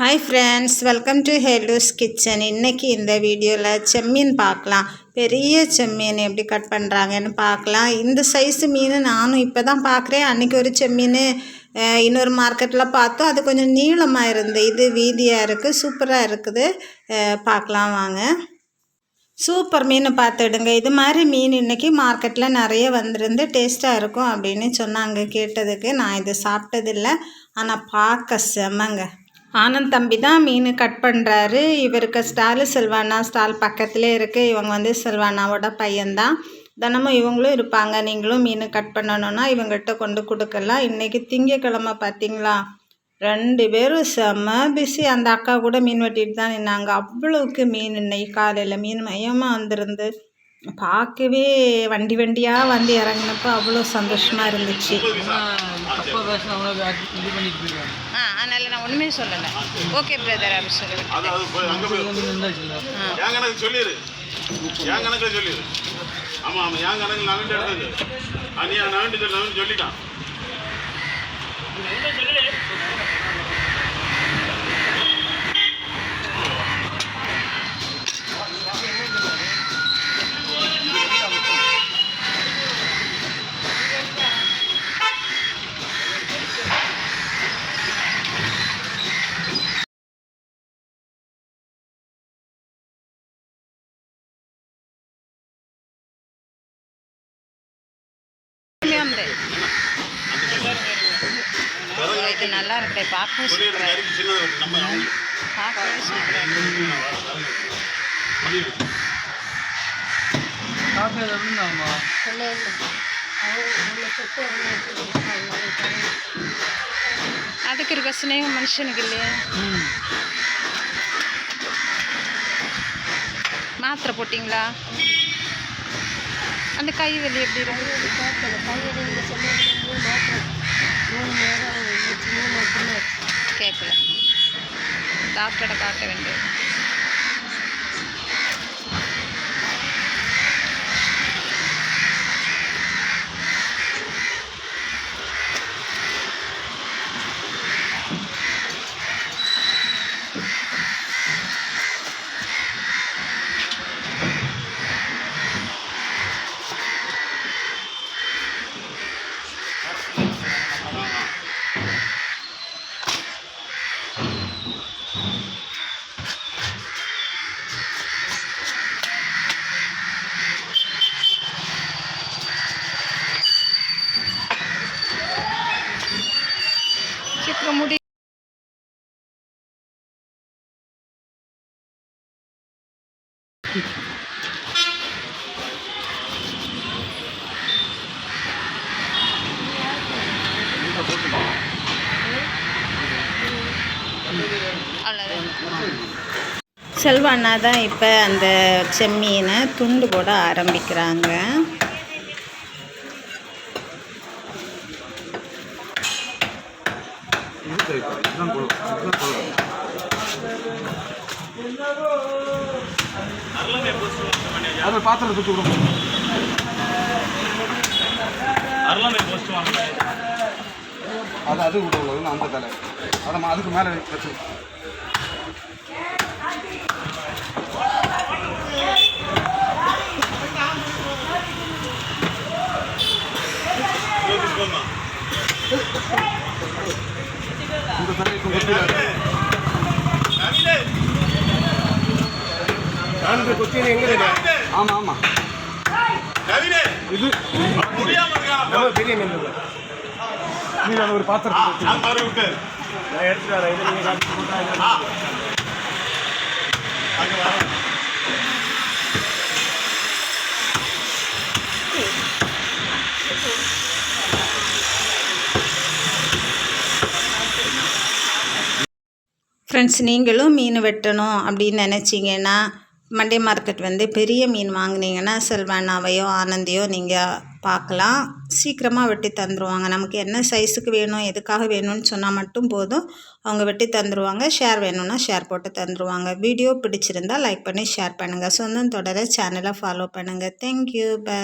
Hi friends welcome to Helu's kitchen இன்றைக்கி இந்த வீடியோவில் செம்மீன் பார்க்கலாம். பெரிய செம்மீன் எப்படி கட் பண்ணுறாங்கன்னு பார்க்கலாம். இந்த சைஸு மீன் நானும் இப்போ தான் பார்க்குறேன். அன்றைக்கி ஒரு செம்மீன் இன்னொரு மார்க்கெட்டில் பார்த்தோம். அது கொஞ்சம் நீளமாக இருந்து இது வீதியாக இருக்குது சூப்பராக இருக்குது. பார்க்கலாம் வாங்க. சூப்பர் மீன் பார்த்துடுங்க. இது மாதிரி மீன் இன்றைக்கி மார்க்கெட்டில் நிறைய வந்திருந்து டேஸ்ட்டாக இருக்கும் அப்படின்னு சொன்னாங்க கேட்டதுக்கு. நான் இது சாப்பிட்டதில்லை. ஆனால் பார்க்க செமங்க ஆனந்த் தம்பி தான் மீன் கட் பண்ணுறாரு இவருக்கு ஸ்டாலு செல்வானா ஸ்டால் பக்கத்துலேயே இருக்குது இவங்க வந்து செல்வானாவோட பையன்தான். தினமும் இவங்களும் இருப்பாங்க. நீங்களும் மீன் கட் பண்ணணுன்னா இவங்ககிட்ட கொண்டு கொடுக்கலாம். இன்றைக்கி திங்கக்கிழமை பார்த்தீங்களா ரெண்டு பேரும் செம்ம பிஸி அந்த அக்கா கூட மீன் வெட்டிட்டு தான் நின்னாங்க. அவ்வளோவுக்கு மீன் இன்னைக்கு காலையில் மீன் மையமாக வந்திருந்து பார்க்கவே வண்டி வண்டியாக வந்து இறங்கினப்போ அவ்வளோ சந்தோஷமாக இருந்துச்சு. ஆ அதனால் நான் ஒன்றுமே சொல்லலை. ஓகே பிரதர் அப்படி சொல்லுவேன் அது அது போய் அங்கே போய் இருந்தாச்சுல்ல என் கணக்கு சொல்லிடு என் கணக்கில் சொல்லிடு ஆமாம் ஆமாம் என் கணக்கு நவீன் எடுத்தது அனியா நவீன் சொல்லி நவீன் சொல்லிட்டான். இது நல்லா இருக்கு பார்க்கவும் சொல்லிடு கறிக்கு சூப்பராக அதுக்கு இருக்க ஸ்னேகம் மனுஷனுக்கு இல்லையா? மாத்திரை போட்டிங்களா? அந்த கை வலி எப்படி இருக்கு? கேட்கல டாக்டரை காட்ட வேண்டியது. சீக்கிரம் முடி அண்ணா தான் இப்போ அந்த செம்மீனை துண்டு போட ஆரம்பிக்கிறாங்க. அதை பாத்திரம் தூக்கி விடும் அது அது விட உள்ளது அந்த தலை. அதை அதுக்கு மேலே வச்சு இந்த தலைக்கு கொத்தி ஆமாம் ஆமாம் இது முடியாம பெரிய மீன் நீ ஒரு பாத்திரம் நான் பாரு விட்டு நான் எடுத்துட்டு வரேன் இதை நீங்கள் காட்டி போட்டா அங்கே வர ஃப்ரெண்ட்ஸ் நீங்களும் மீன் வெட்டணும் அப்படின்னு நினச்சிங்கன்னா மண்டே மார்க்கெட் வந்து பெரிய மீன் வாங்குனீங்கன்னா செல்வானாவையோ ஆனந்தியோ நீங்கள் பார்க்கலாம். சீக்கிரமாக வெட்டி தந்துடுவாங்க நமக்கு என்ன சைஸுக்கு வேணும் எதுக்காக வேணும்னு சொன்னால் மட்டும் போதும். அவங்க வெட்டி தந்துடுவாங்க ஷேர் வேணும்னா ஷேர் போட்டு தந்துடுவாங்க வீடியோ பிடிச்சிருந்தா லைக் பண்ணி ஷேர் பண்ணுங்கள் சொந்தம் தொடர சேனலை ஃபாலோ பண்ணுங்கள் தேங்க்யூ பை